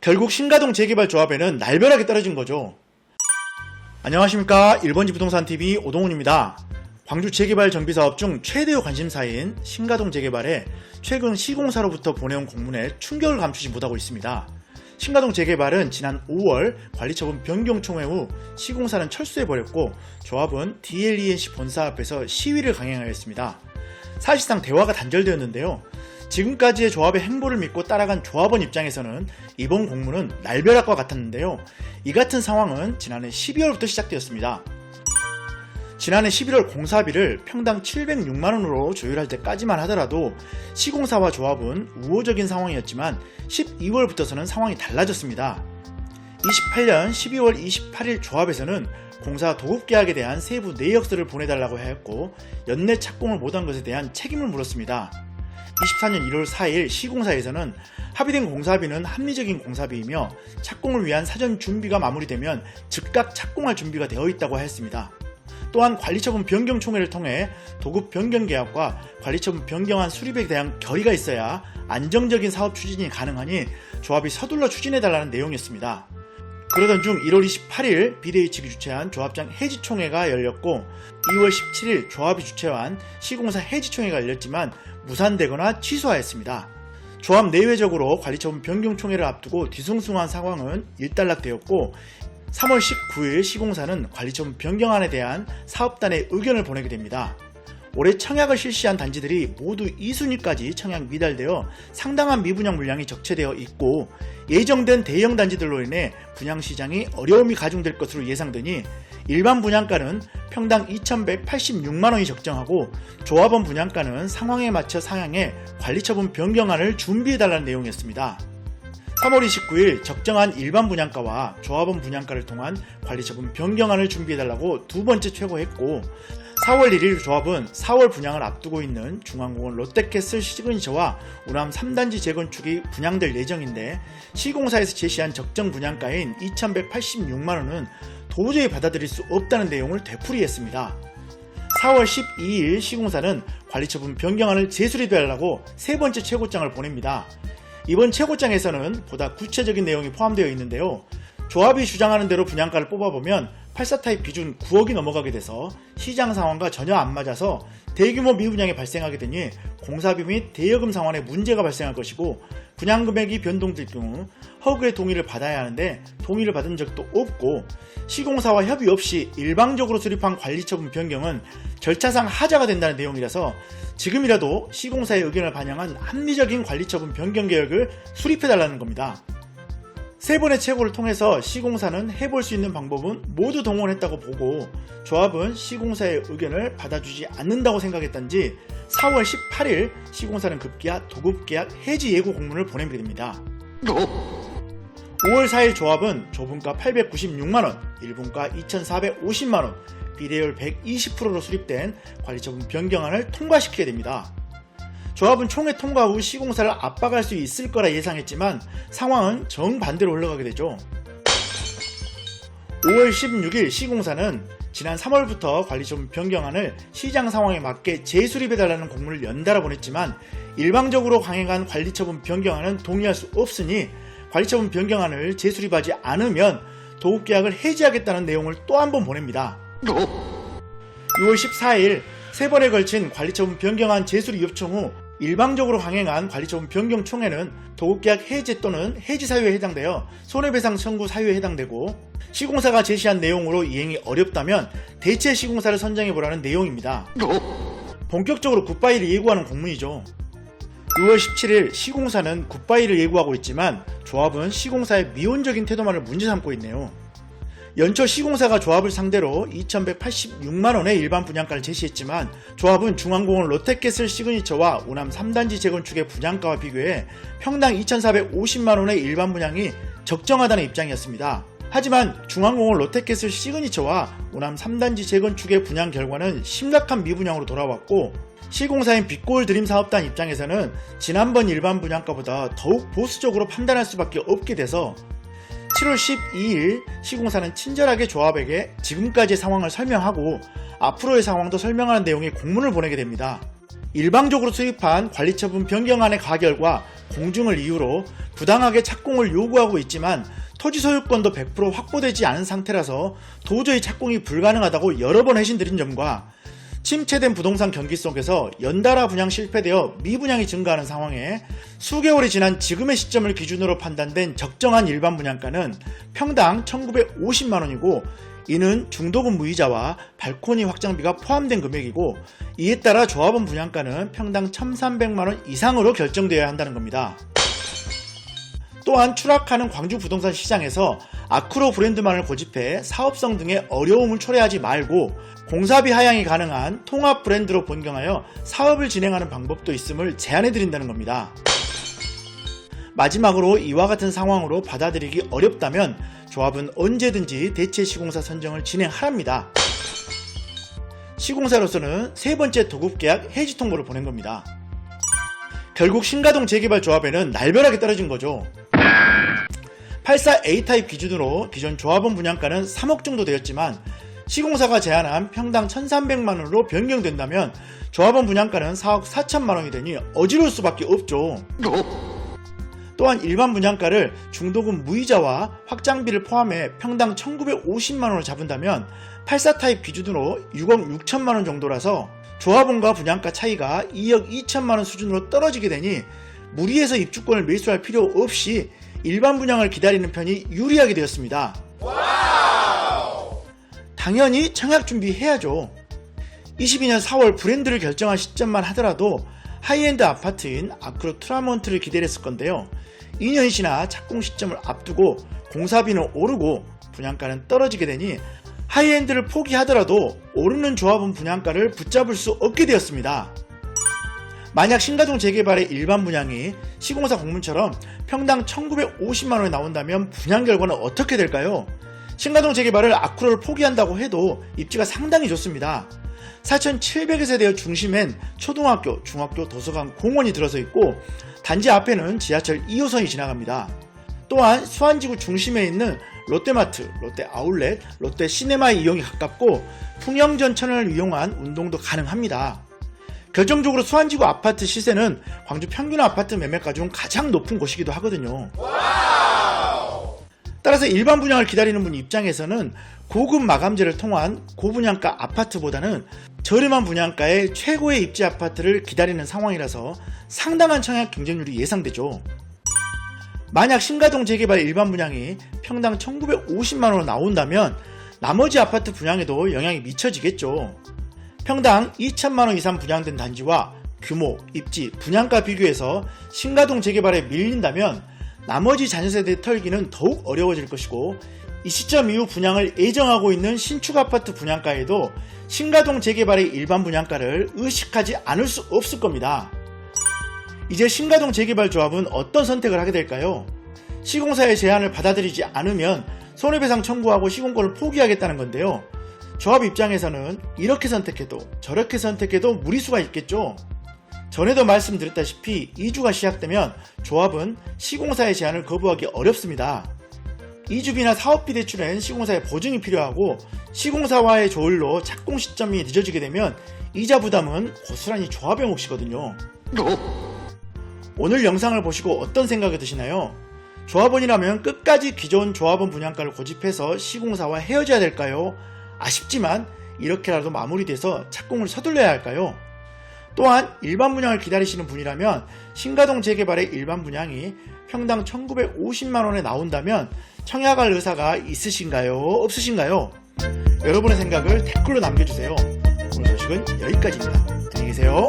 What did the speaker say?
결국 신가동 재개발 조합에는 날벼락이 떨어진 거죠. 안녕하십니까. 1번지 부동산 TV 오동훈입니다. 광주 재개발 정비 사업 중 최대의 관심사인 신가동 재개발에 최근 시공사로부터 보내온 공문에 충격을 감추지 못하고 있습니다. 신가동 재개발은 지난 5월 관리처분 변경 총회 후 시공사는 철수해버렸고 조합은 DLENC 본사 앞에서 시위를 강행하였습니다. 사실상 대화가 단절되었는데요. 지금까지의 조합의 행보를 믿고 따라간 조합원 입장에서는 이번 공문은 날벼락과 같았는데요. 이 같은 상황은 지난해 12월부터 시작되었습니다. 지난해 11월 공사비를 평당 706만원으로 조율할 때까지만 하더라도 시공사와 조합은 우호적인 상황이었지만 12월부터서는 상황이 달라졌습니다. 28년 12월 28일 조합에서는 공사 도급 계약에 대한 세부 내역서를 보내달라고 하였고 연내 착공을 못한 것에 대한 책임을 물었습니다. 24년 1월 4일 시공사에서는 합의된 공사비는 합리적인 공사비이며 착공을 위한 사전 준비가 마무리되면 즉각 착공할 준비가 되어 있다고 하였습니다. 또한 관리처분 변경 총회를 통해 도급 변경 계약과 관리처분 변경한 수립에 대한 결의가 있어야 안정적인 사업 추진이 가능하니 조합이 서둘러 추진해달라는 내용이었습니다. 그러던 중 1월 28일 비대위 측이 주최한 조합장 해지총회가 열렸고 2월 17일 조합이 주최한 시공사 해지총회가 열렸지만 무산되거나 취소하였습니다. 조합 내외적으로 관리처분 변경 총회를 앞두고 뒤숭숭한 상황은 일단락되었고 3월 19일 시공사는 관리처분 변경안에 대한 사업단의 의견을 보내게 됩니다. 올해 청약을 실시한 단지들이 모두 2순위까지 청약 미달되어 상당한 미분양 물량이 적체되어 있고 예정된 대형 단지들로 인해 분양 시장이 어려움이 가중될 것으로 예상되니 일반 분양가는 평당 2,186만 원이 적정하고 조합원 분양가는 상황에 맞춰 상향해 관리처분 변경안을 준비해 달라는 내용이었습니다. 3월 29일 적정한 일반 분양가와 조합원 분양가를 통한 관리처분 변경안을 준비해달라고 두 번째 최고했고 4월 1일 조합은 4월 분양을 앞두고 있는 중앙공원 롯데캐슬 시그니처와 우남 3단지 재건축이 분양될 예정인데 시공사에서 제시한 적정 분양가인 2,186만원은 도저히 받아들일 수 없다는 내용을 되풀이했습니다. 4월 12일 시공사는 관리처분 변경안을 제수리되라고 세 번째 최고장을 보냅니다. 이번 최고장에서는 보다 구체적인 내용이 포함되어 있는데요. 조합이 주장하는 대로 분양가를 뽑아보면 84타입 기준 9억이 넘어가게 돼서 시장 상황과 전혀 안 맞아서 대규모 미분양이 발생하게 되니 공사비 및 대여금 상환에 문제가 발생할 것이고 분양 금액이 변동될 경우 허그의 동의를 받아야 하는데 동의를 받은 적도 없고 시공사와 협의 없이 일방적으로 수립한 관리처분 변경은 절차상 하자가 된다는 내용이라서 지금이라도 시공사의 의견을 반영한 합리적인 관리처분 변경 계획을 수립해달라는 겁니다. 세 번의 최고를 통해서 시공사는 해볼 수 있는 방법은 모두 동원했다고 보고 조합은 시공사의 의견을 받아주지 않는다고 생각했던지 4월 18일 시공사는 급기야 도급계약 해지 예고 공문을 보내게 됩니다. 5월 4일 조합은 조분가 896만원, 1분가 2450만원, 비례율 120%로 수립된 관리처분 변경안을 통과시키게 됩니다. 조합은 총회 통과 후 시공사를 압박할 수 있을 거라 예상했지만 상황은 정반대로 흘러가게 되죠. 5월 16일 시공사는 지난 3월부터 관리처분 변경안을 시장 상황에 맞게 재수립해달라는 공문을 연달아 보냈지만 일방적으로 강행한 관리처분 변경안은 동의할 수 없으니 관리처분 변경안을 재수립하지 않으면 도급계약을 해지하겠다는 내용을 또 한 번 보냅니다. 6월 14일 세 번에 걸친 관리처분 변경안 재수립 요청 후 일방적으로 강행한 관리처분 변경 총회는 도급계약 해지 또는 해지 사유에 해당되어 손해배상 청구 사유에 해당되고 시공사가 제시한 내용으로 이행이 어렵다면 대체 시공사를 선정해보라는 내용입니다. 본격적으로 굿바이를 예고하는 공문이죠. 6월 17일 시공사는 굿바이를 예고하고 있지만 조합은 시공사의 미온적인 태도만을 문제 삼고 있네요. 연초 시공사가 조합을 상대로 2,186만원의 일반 분양가를 제시했지만 조합은 중앙공원 롯데캐슬 시그니처와 우남 3단지 재건축의 분양가와 비교해 평당 2,450만원의 일반 분양이 적정하다는 입장이었습니다. 하지만 중앙공원 롯데캐슬 시그니처와 우남 3단지 재건축의 분양 결과는 심각한 미분양으로 돌아왔고 시공사인 빛골 드림 사업단 입장에서는 지난번 일반 분양가보다 더욱 보수적으로 판단할 수밖에 없게 돼서 7월 12일 시공사는 친절하게 조합에게 지금까지의 상황을 설명하고 앞으로의 상황도 설명하는 내용의 공문을 보내게 됩니다. 일방적으로 수립한 관리처분 변경안의 가결과 공증을 이유로 부당하게 착공을 요구하고 있지만 토지 소유권도 100% 확보되지 않은 상태라서 도저히 착공이 불가능하다고 여러 번 회신드린 점과 침체된 부동산 경기 속에서 연달아 분양 실패되어 미분양이 증가하는 상황에 수개월이 지난 지금의 시점을 기준으로 판단된 적정한 일반 분양가는 평당 1950만원이고 이는 중도금 무이자와 발코니 확장비가 포함된 금액이고 이에 따라 조합원 분양가는 평당 1300만원 이상으로 결정되어야 한다는 겁니다. 또한 추락하는 광주 부동산 시장에서 아크로 브랜드만을 고집해 사업성 등의 어려움을 초래하지 말고 공사비 하향이 가능한 통합 브랜드로 변경하여 사업을 진행하는 방법도 있음을 제안해 드린다는 겁니다. 마지막으로 이와 같은 상황으로 받아들이기 어렵다면 조합은 언제든지 대체 시공사 선정을 진행하랍니다. 시공사로서는 세 번째 도급계약 해지 통보를 보낸 겁니다. 결국 신가동 재개발 조합에는 날벼락이 떨어진 거죠. 84A 타입 기준으로 기존 조합원 분양가는 3억 정도 되었지만 시공사가 제안한 평당 1,300만원으로 변경된다면 조합원 분양가는 4억 4천만원이 되니 어지러울 수밖에 없죠. 또한 일반 분양가를 중도금 무이자와 확장비를 포함해 평당 1,950만원을 잡은다면 84 타입 기준으로 6억 6천만원 정도라서 조합원과 분양가 차이가 2억 2천만원 수준으로 떨어지게 되니 무리해서 입주권을 매수할 필요 없이 일반 분양을 기다리는 편이 유리하게 되었습니다. 당연히 청약 준비해야죠. 22년 4월 브랜드를 결정한 시점만 하더라도 하이엔드 아파트인 아크로 트라몬트를 기다렸을 건데요. 2년이 지나 착공 시점을 앞두고 공사비는 오르고 분양가는 떨어지게 되니 하이엔드를 포기하더라도 오르는 조합은 분양가를 붙잡을 수 없게 되었습니다. 만약 신가동 재개발의 일반 분양이 시공사 공문처럼 평당 1950만원이 나온다면 분양 결과는 어떻게 될까요? 신가동 재개발을 아크로를 포기한다고 해도 입지가 상당히 좋습니다. 4,700세대 중심엔 초등학교, 중학교, 도서관, 공원이 들어서 있고 단지 앞에는 지하철 2호선이 지나갑니다. 또한 수안지구 중심에 있는 롯데마트, 롯데 아울렛, 롯데 시네마의 이용이 가깝고 풍영전천을 이용한 운동도 가능합니다. 결정적으로 수안지구 아파트 시세는 광주 평균 아파트 매매가 중 가장 높은 곳이기도 하거든요. 따라서 일반 분양을 기다리는 분 입장에서는 고급 마감재를 통한 고분양가 아파트보다는 저렴한 분양가의 최고의 입지 아파트를 기다리는 상황이라서 상당한 청약 경쟁률이 예상되죠. 만약 신가동 재개발 일반 분양이 평당 1950만원으로 나온다면 나머지 아파트 분양에도 영향이 미쳐지겠죠. 평당 2천만원 이상 분양된 단지와 규모, 입지, 분양가 비교해서 신가동 재개발에 밀린다면 나머지 잔여세대 털기는 더욱 어려워질 것이고 이 시점 이후 분양을 예정하고 있는 신축 아파트 분양가에도 신가동 재개발의 일반 분양가를 의식하지 않을 수 없을 겁니다. 이제 신가동 재개발 조합은 어떤 선택을 하게 될까요? 시공사의 제안을 받아들이지 않으면 손해배상 청구하고 시공권을 포기하겠다는 건데요. 조합 입장에서는 이렇게 선택해도 저렇게 선택해도 무리수가 있겠죠. 전에도 말씀드렸다시피 2주가 시작되면 조합은 시공사의 제안을 거부하기 어렵습니다. 2주비나 사업비 대출엔 시공사의 보증이 필요하고 시공사와의 조율로 착공 시점이 늦어지게 되면 이자 부담은 고스란히 조합의 몫이거든요. 오늘 영상을 보시고 어떤 생각이 드시나요? 조합원이라면 끝까지 기존 조합원 분양가를 고집해서 시공사와 헤어져야 될까요? 아쉽지만 이렇게라도 마무리돼서 착공을 서둘러야 할까요? 또한 일반 분양을 기다리시는 분이라면 신가동 재개발의 일반 분양이 평당 1950만원에 나온다면 청약할 의사가 있으신가요? 없으신가요? 여러분의 생각을 댓글로 남겨주세요. 오늘 소식은 여기까지입니다. 안녕히 계세요.